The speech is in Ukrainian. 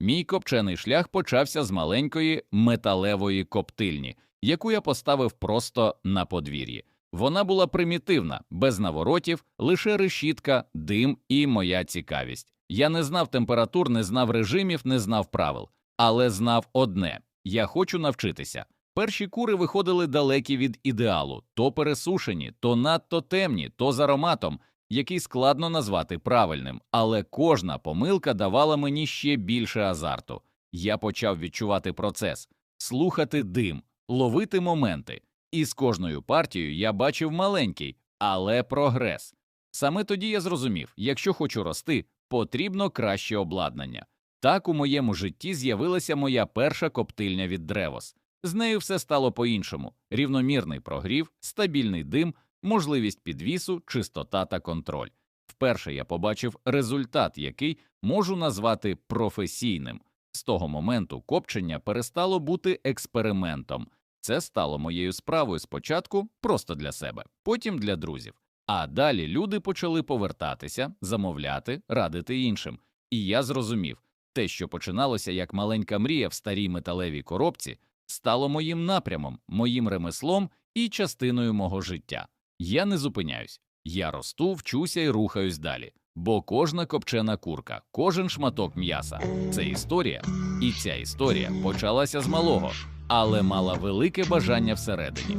Мій копчений шлях почався з маленької металевої коптильні, яку я поставив просто на подвір'ї. Вона була примітивна, без наворотів, лише решітка, дим і моя цікавість. Я не знав температур, не знав режимів, не знав правил, але знав одне я хочу навчитися. Перші кури виходили далекі від ідеалу, то пересушені, то надто темні, то з ароматом, який складно назвати правильним, але кожна помилка давала мені ще більше азарту. Я почав відчувати процес, слухати дим, ловити моменти, і з кожною партією я бачив маленький, але прогрес. Саме тоді я зрозумів, якщо хочу рости, потрібно краще обладнання. Так у моєму житті з'явилася моя перша коптильня від Древос. З нею все стало по-іншому: рівномірний прогрів, стабільний дим, можливість підвісу, чистота та контроль. Вперше я побачив результат, який можу назвати професійним. З того моменту копчення перестало бути експериментом. Це стало моєю справою спочатку просто для себе, потім для друзів. А далі люди почали повертатися, замовляти, радити іншим. І я зрозумів, те, що починалося як маленька мрія в старій металевій коробці, стало моїм напрямом, моїм ремеслом і частиною мого життя. Я не зупиняюсь, я росту, вчуся і рухаюсь далі. Бо кожна копчена курка, кожен шматок м'яса це історія, і ця історія почалася з малого, але мала велике бажання всередині.